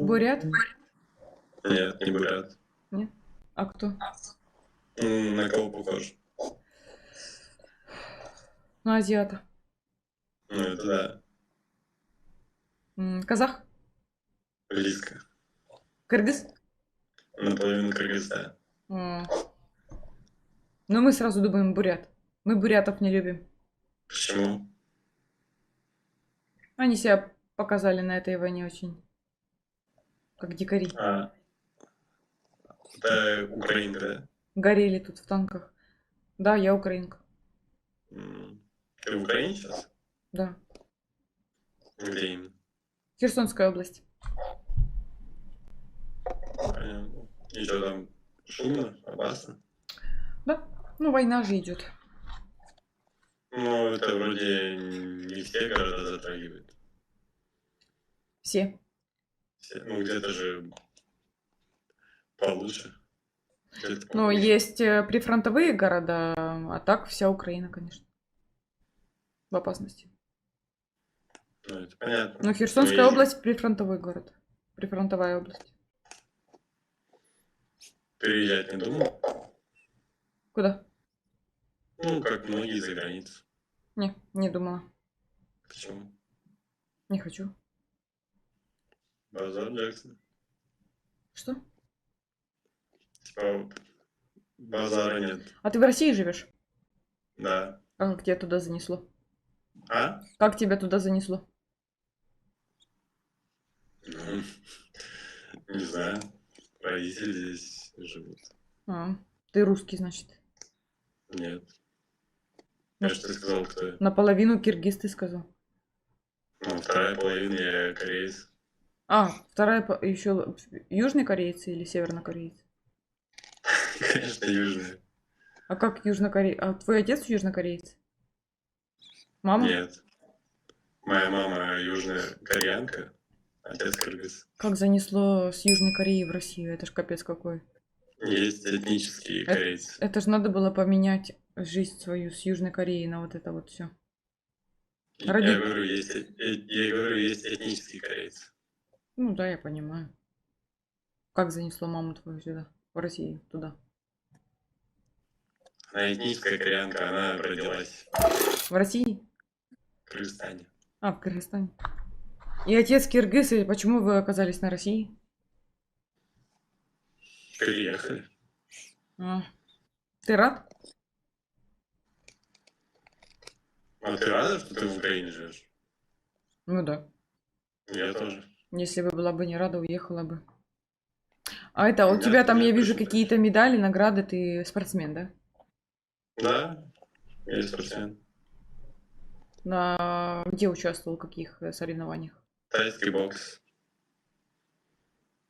Бурят? Нет, не бурят. А кто? На кого похож? Ну, азиата. Ну, это да, Казах? близко. Кыргыз? Наполовину Кыргызстана. М. Ну, мы сразу думаем бурят. Мы бурятов не любим. Почему? Они себя показали на этой войне очень. Как дикари. А, это украинка, да? Горели тут в танках. Да, я украинка. Ты в Украине сейчас? Да. Где именно? Херсонская область. Понятно. И что там? Шумно? Опасно? Да. Ну, война же идет. Ну, это вроде не все города затрагивает. Все. Все- Ну, где-то же получше. Где-то Ну, есть э, прифронтовые города, а так вся Украина, конечно. В опасности. Ну, это понятно. Но Херсонская Ну, и область прифронтовой город. Прифронтовая область. Переезжать не думал? Куда? Ну, как многие за границу. Не, не думала. Почему? Не хочу. Базар Джексон. Что? Типа, базара нет. А ты в России живешь? Да. А как тебя туда занесло? А? Как тебя туда занесло? Ну, не знаю. Родители здесь живут. А, ты русский, значит. Нет. Я же ты сказал, кто я. Наполовину киргиз ты сказал. Ну, вторая половина я кореец. А, вторая еще южный кореец или севернокореец? Конечно, южная. А как южнокореец? А твой отец южнокореец? Мама? Нет. Моя мама южная кореянка, отец кыргыз. Как занесло с Южной Кореи в Россию? Это ж капец какой. Есть этнические Это- корейцы. Это же надо было поменять жизнь свою с Южной Кореей на вот это вот все. Я Ради- говорю, есть, э- я говорю, есть этнические корейцы. Ну да, я понимаю. Как занесло маму твою сюда, в Россию, туда? Она этническая кореянка, она родилась В России? в Кыргызстане. А, в Кыргызстане. И отец киргиз, и почему вы оказались на России? Переехали. А. Ты рад? А ты рада, что ты в Украине живешь? Ну да. Я тоже. Если бы была бы не рада, уехала бы. А это, у тебя там, я вижу какие-то медали, награды, ты спортсмен, да? Да, я спортсмен. На... Где участвовал, в каких соревнованиях? Тайский бокс.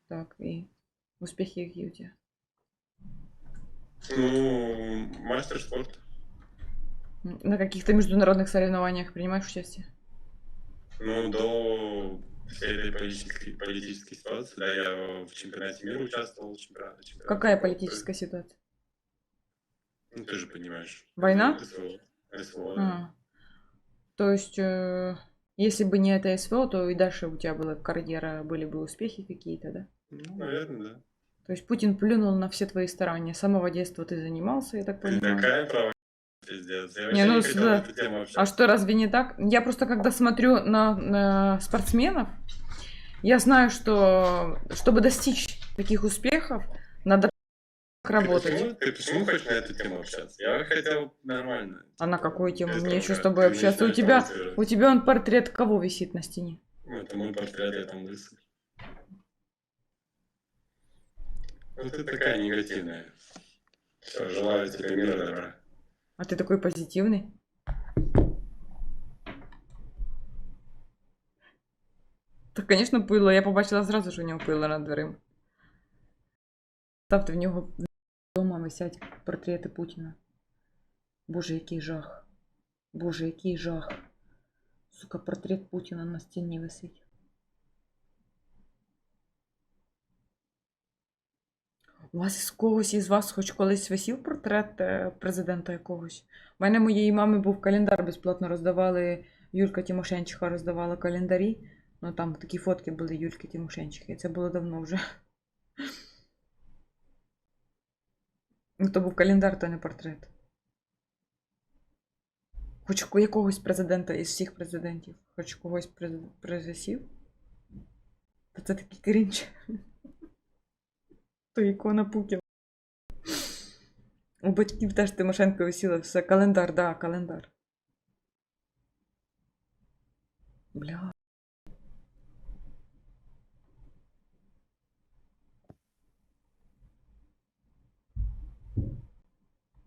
Так, и успехи какие у тебя? Ну, мастер спорта. На каких-то международных соревнованиях принимаешь участие? Ну, до всей этой политической, политической ситуации, да, я в чемпионате мира участвовал. Чемпионате, чемпионате Какая политическая ситуация? Ну, ты же понимаешь. Война? СВО. СВО, да. А. То есть, э, если бы не это СВО, то и дальше у тебя была карьера, были бы успехи какие-то, да? Ну, наверное, да. То есть Путин плюнул на все твои старания. С самого детства ты занимался, я так понимаю. Какая права пиздец? Я Не, ну, не хотел да. на эту тему А что, разве не так? Я просто, когда смотрю на, на спортсменов, я знаю, что чтобы достичь таких успехов, надо Ты работать. почему, ты почему хочешь на эту тему общаться? Я хотел нормально. А на какую тему? Мне еще с тобой Ты общаться. У тебя, у тебя он портрет кого висит на стене? Ну, Это мой портрет, я там лысый. Ну, ты такая негативная. Все, желаю тебе мира добра. А ты такой позитивный. Так, конечно, пило. Я побачила зразу, що у нього пило над дверима. Ставте в нього вдома висять портрети Путіна. Боже, який жах. Боже, який жах. Сука, портрет Путіна на стіні висить. У вас із когось із вас хоч колись висів портрет е, президента якогось? У мене моєї мами був календар безплатно роздавали Юлька Тимошенчиха роздавала календарі. Ну там такі фотки були Юльки Тимошенчихи. Це було давно вже. Ну, то був календар, то не портрет. Хоч якогось президента із всіх президентів. Хоч когось приз- призвісів. Та це такий крінж. То ікона Пукіна. У батьків теж Тимошенко висіла все. Календар, да, календар. Бля.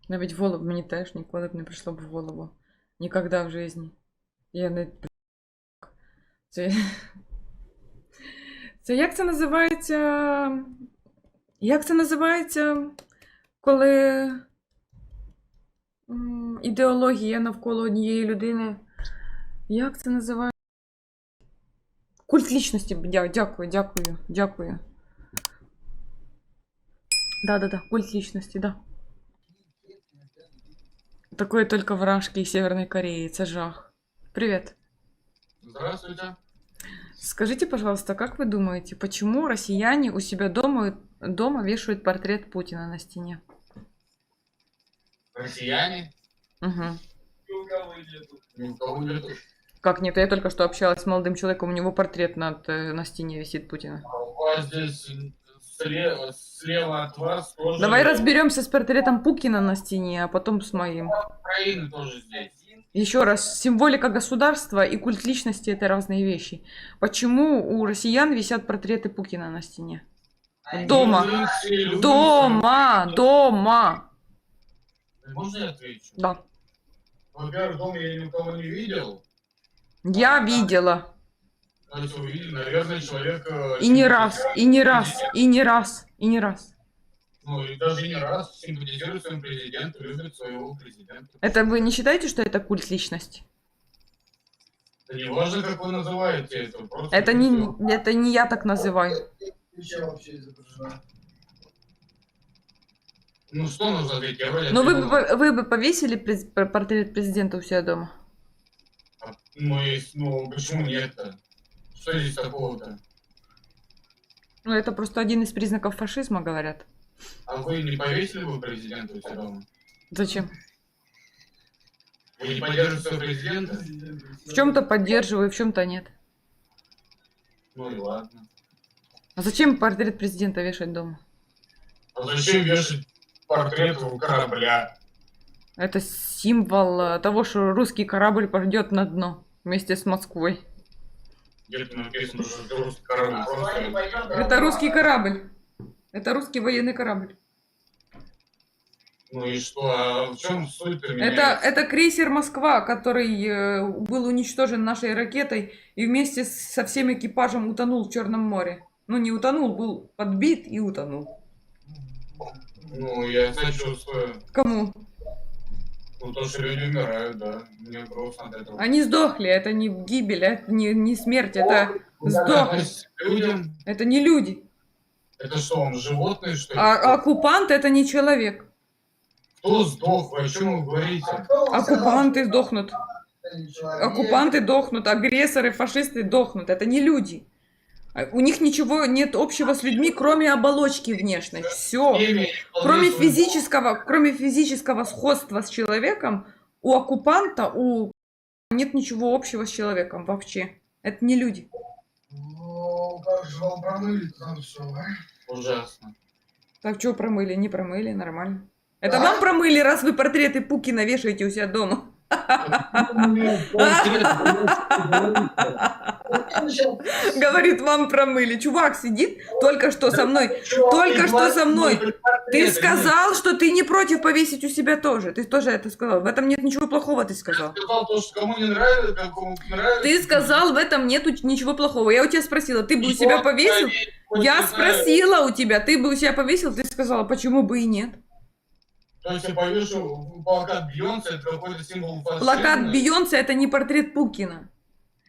Навіть в голову мені теж ніколи б не прийшло б в голову. Ніколи в житті. Я не. Це. Це як це називається? Як це називається, коли м, ідеологія навколо однієї людини? Як це називається? Культ лічності. Дя- Дякую, дякую, дякую. Да-да-да, культ личности, да. Такое только в Рашке и Северной Корее. Это жах. Привет. Здравствуйте. Скажите, пожалуйста, как вы думаете, почему россияне у себя дома, дома вешают портрет Путина на стене? Россияне? Угу. Ни у кого нету. Как нет? Я только что общалась с молодым человеком, у него портрет над, э, на стене висит Путина. А у вас здесь слева, слева от вас тоже... Давай разберемся с портретом Пукина на стене, а потом с моим. Украина тоже здесь. Еще раз, символика государства и культ личности это разные вещи. Почему у россиян висят портреты Пукина на стене? Дома. Дома, дома. Можно я отвечу? Да. Во-первых, дома я ни у кого не видел. Я видела. То есть вы видели, наверное, человек... И не раз, и не раз, и не раз, и не раз. Ну, и даже не раз симпатизирует своему президенту, любит своего президента. Это вы не считаете, что это культ личности? Это не важно, как вы называете это. Просто Это не, это не я так называю. Ничего вообще изображено. Ну, что нужно ответить? Я вроде Но вы бы, ответил. по- вы бы повесили през- портрет президента у себя дома? Ну, есть, ну, почему нет-то? Что здесь такого-то? Ну, это просто один из признаков фашизма, говорят. А вы не повесили бы президента у себя дома? Зачем? Вы не поддерживаете своего президента? В чем-то поддерживаю, в чем-то нет. Ну и ладно. А зачем портрет президента вешать дома? А зачем вешать портрет у корабля? Это символ э, того, что русский корабль пойдет на дно вместе с Москвой. Где-то написано, что это русский корабль просто... Это русский корабль. Это русский военный корабль. Ну и что? А в чем суть-то Это, это крейсер Москва, который э, был уничтожен нашей ракетой и вместе со всем экипажем утонул в Черном море. Ну, не утонул, был подбит и утонул. Ну, я сочувствую. Кому? Ну, то, что люди умирают, да. Мне грустно от этого. Они сдохли, это не гибель, это не, не смерть, это, сдох. То есть людям... это не люди. Это что, он животные, что ли? А оккупант это не человек. Кто сдох? О чем вы говорите? Оккупанты сдохнут. Оккупанты дохнут, агрессоры, фашисты дохнут. Это не люди. А У них ничего нет общего с людьми, кроме оболочки внешней. Все. Кроме физического, кроме физического сходства с человеком, у оккупанта, у нет ничего общего с человеком вообще. Это не люди. Ну, как же вам промыли там все, а? Ужасно. Так что промыли, не промыли, нормально. Это вам промыли, раз вы портреты Пукина вешаете у себя дома. Говорит, вам промыли. Чувак сидит только что со мной. Только что со мной. Ты сказал, что ты не против повесить у себя тоже. Ты тоже это сказал. В этом нет ничего плохого, ты сказал. Ты сказал, в этом нету ничего плохого. Я у тебя спросила, ты бы у себя повесил? Я спросила у тебя, ты бы у себя повесил? Ты сказала, почему бы и нет? То есть я повешу плакат Бейонсе, это какой-то символ фашизма. Плакат Бейонсе это не портрет Пукина.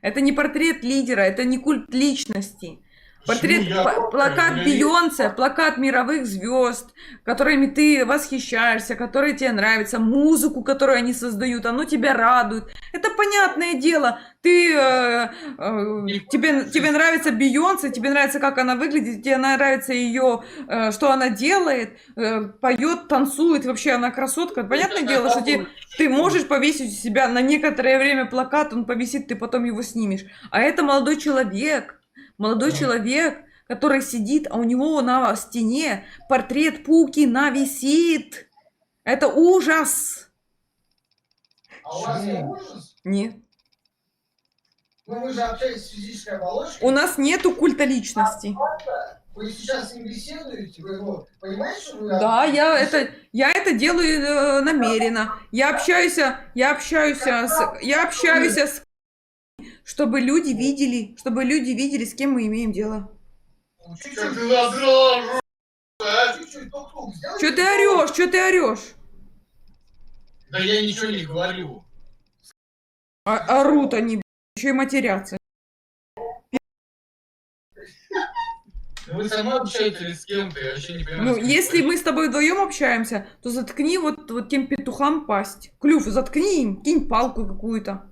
Это не портрет лидера, это не культ личности. Портрет, я- пла- плакат Я- Бейонсе, плакат мировых звезд, которыми ты восхищаешься, которые тебе нравятся, музыку, которую они создают, оно тебя радует. Это понятное дело. Ты, э, э, тебе, тебе нравится Бейонсе, тебе нравится, как она выглядит, тебе нравится ее, э, что она делает, э, поет, танцует, вообще она красотка. Понятное дело, что тебе, ты можешь повесить у себя на некоторое время плакат, он повисит, ты потом его снимешь. А это молодой человек, молодой Да. человек, который сидит, а у него на стене портрет Пукина висит. Это ужас. А у вас не ужас? Нет. Ну вы же общаетесь с физической оболочкой. У нас нету культа личности. Вы сейчас с ним беседуете, вы его понимаете, что вы... Да, я это, я это делаю э, намеренно. Я общаюсь, я общаюсь с, я общаюсь с, чтобы люди видели, чтобы люди видели, с кем мы имеем дело. Ты. Что ты орешь? Что ты орешь? Да я ничего не говорю. А- орут они, еще и матерятся. Вы сама общаетесь или с кем-то, я вообще не понимаю. Ну, если мы с тобой вдвоем общаемся, то заткни вот, вот тем петухам пасть. Клюв, заткни им, кинь палку какую-то.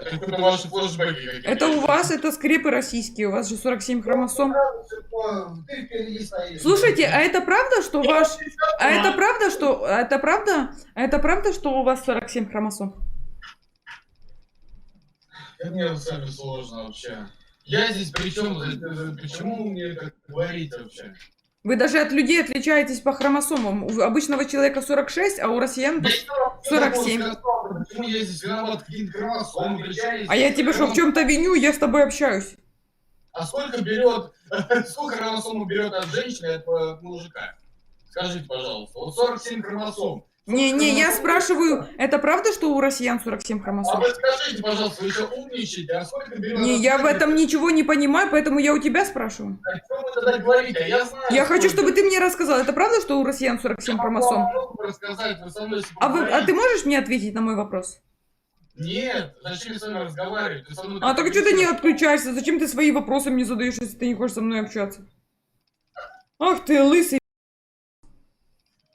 Это ваши флешбеки какие-то. Это у вас, это скрепы российские, у вас же 47 хромосом. Ты впереди стоишь. Слушайте, а это правда, что ваш... А это правда, что... а Это правда? А это правда, что у вас 47 хромосом? Мне с вами сложно вообще. Я здесь при чем? Почему мне это говорите вообще? Вы даже от людей отличаетесь по хромосомам. У обычного человека 46, а у россиян... Я по- что вам 47. сказал? Почему я здесь виноват? Какие-то хромосомы, кричали? А я тебе что, в чем-то виню, я с тобой общаюсь. А сколько берет, сколько хромосом берет от женщины от э, мужика? Скажите, пожалуйста. Вот 47 хромосом. Не-не, я спрашиваю, это правда, что у россиян 47 А хромосом? вы скажите, пожалуйста, вы еще умничаете, а сколько берет... Не, я в этом ничего не понимаю, поэтому я у тебя спрашиваю. Чем вы тогда говорите? А Я знаю. Я хочу, сколько. чтобы ты мне рассказал, это правда, что у россиян 47 Я хромосом? рассказать, вы со мной А, вы, а ты можешь мне ответить на мой вопрос? Нет, зачем я с вами разговаривать? Ты со мной А так что ты не отключаешься? Зачем ты свои вопросы мне задаешь, если ты не хочешь со мной общаться? Ах ты, лысый.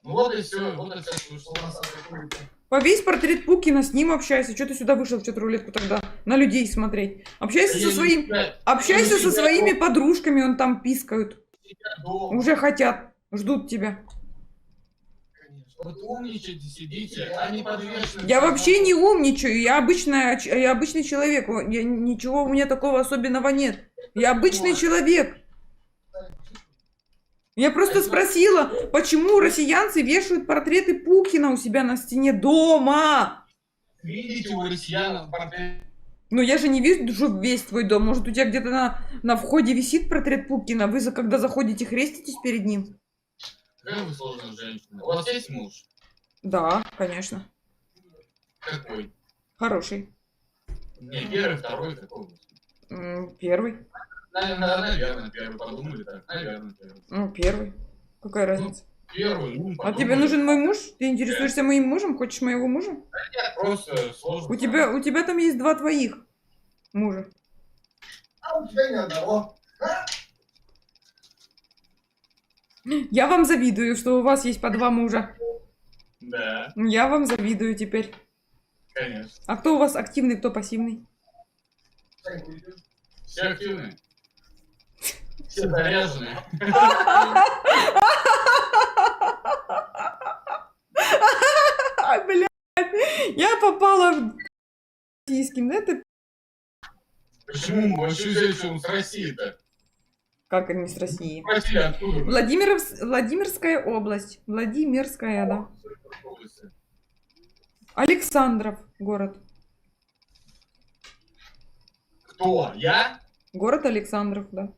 Ну вот и все, вот и все, что У нас какой-то- Повесь портрет Пукина, с ним общайся. Что ты сюда вышел в чат-рулетку тогда? На людей смотреть. Общайся Я со своим... Общайся со своими знаю, подружками, он там пискают. дома, Уже хотят, ждут тебя. Вот умничайте, сидите, а не. Я вообще не умничаю, я обычная, я обычный человек. Я- ничего у меня такого особенного нет. Я обычный человек. Я просто спросила, почему россиянцы вешают портреты Пукина у себя на стене дома? Видите у россиян портрет Ну я же не вижу весь твой дом. Может, у тебя где-то на, на входе висит портрет Пукина? Вы, за, когда заходите, хреститесь перед ним? Какая вы сложная женщина. У вас есть муж? Да, конечно. Какой? Хороший. Не, первый, второй, какой? Первый. Наверное, первый. Подумали так. Наверное, первый. Ну, первый. Какая разница? Первый, ну, А тебе нужен мой муж? Ты интересуешься моим мужем? Хочешь моего мужа? Нет, просто сложно. У тебя, у тебя там есть два твоих мужа. А у тебя ни одного. Я вам завидую, что у вас есть по два мужа. Да, Я вам завидую теперь. конечно. А кто у вас активный, кто пассивный? Все активные. Все. А, блядь, я попала в российским, да? Это Почему мы вообще взяли, что он с России-то? как они с России? Спросили, откуда? Владимиров... Владимирская область. Владимирская, да. Александров город. Кто? Я? Город Александров, да.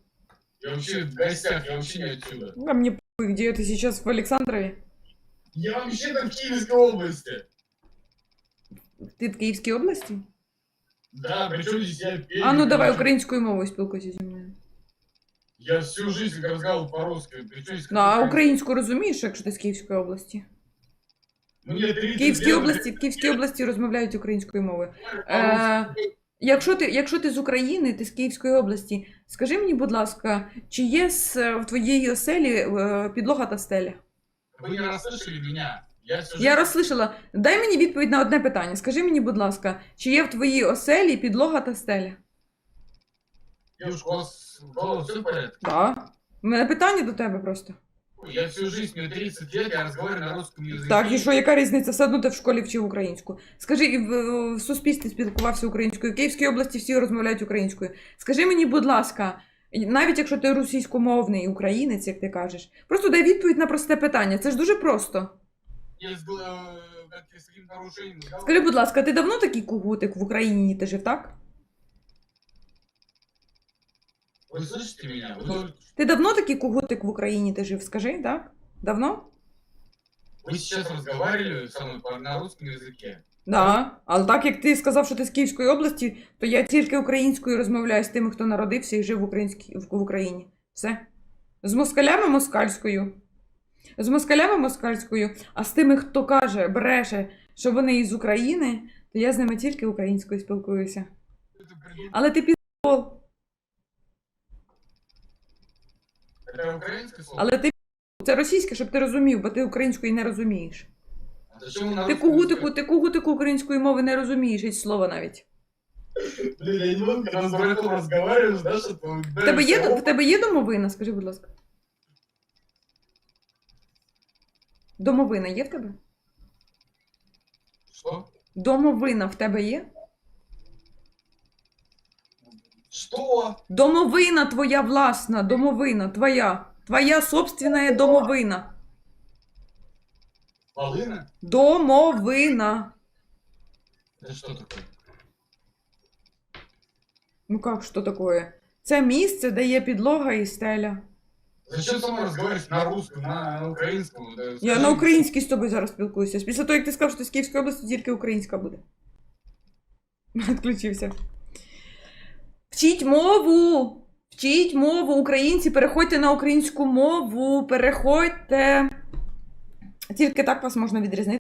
Я вообще в гостях, я вообще не отсюда. А мне похуй, где ты сейчас в Александрове? Я вообще-то в Киевской области. Ти в Київській області? Да, причем здесь я песню А ну давай пишу. українською мовою спілкуйся зі мною. Я всю жизнь разговаривал по-русски. Причем здесь Ну, а какой-то- українську розумієш, якщо ти з Київської області? Мне 30 В Київській лет, області, в Київській області розмовляють українською мовою. по-русски. Е, Якщо ти, якщо ти з України, ти з Київської області, скажи мені, будь ласка, чи є с- в твоїй оселі е, підлога та стеля? Вы не расслышали меня. Я всю Я жизнь- розслышала. Дай мені відповідь на одне питання. Скажи мені, будь ласка, чи є в твоїй оселі підлога та стеля? Девушка, у вас голова все в порядке? Так. У мене питання до тебе просто. Я всю жизнь, мне 30 лет, я разговариваю на русском языке. Так, і що, яка різниця? Все одно ти в школі вчив українську. Скажи, і в, в суспільстві спілкувався українською. В Київській області всі розмовляють українською. Скажи мені, будь ласка, навіть якщо ти російськомовний українець, як ти кажеш, просто дай відповідь на просте питання. Це ж дуже просто. Я с, э, как с каким нарушением. Скажи, будь ласка, ти давно такий кугутик в Україні ти жив, так? Вы слышите меня? Вы только- Ти давно такий кугутик в Україні ти жив? Скажи, так? Давно? Вы сейчас разговаривали со мной по- на русском языке. Да. Але так як ти сказав, що ти з Київської області, то я тільки українською розмовляю з тими, хто народився і жив в, українській, в, в Україні. Все. З москалями москальською. З москалями москальською, а з тими, хто каже, бреше, що вони із України, то я з ними тільки українською спілкуюся. Это, блин, Але ти піздол. это украинское слово? Але ти пі***. Це російське, щоб ти розумів, бо ти української не розумієш. А зачем вы на Ти русском кугутику, языке? ти кугутику української мови не розумієш, і слова навіть. Блин, я не могу, когда с дураком разговариваешь, да, что-то... В тебе є, в тебе є домовина, скажи, будь ласка. Домовина є в тебе? Что? Домовина в тебе є? Что? Домовина твоя власна, домовина твоя. Твоя собственная домовина. Волына? Домовина. Это что такое? Ну як, що таке? Це місце, де є підлога і стеля. Зачем со мной разговаривать на русском, на, на украинском? Да Я скажи- на українській з тобою зараз спілкуюся. Після того, як ти сказав, що ти з Київської області, тільки українська буде. Відключився. Вчіть мову! Вчіть мову, українці, переходьте на українську мову, переходьте. Тільки так вас можна відрізнити.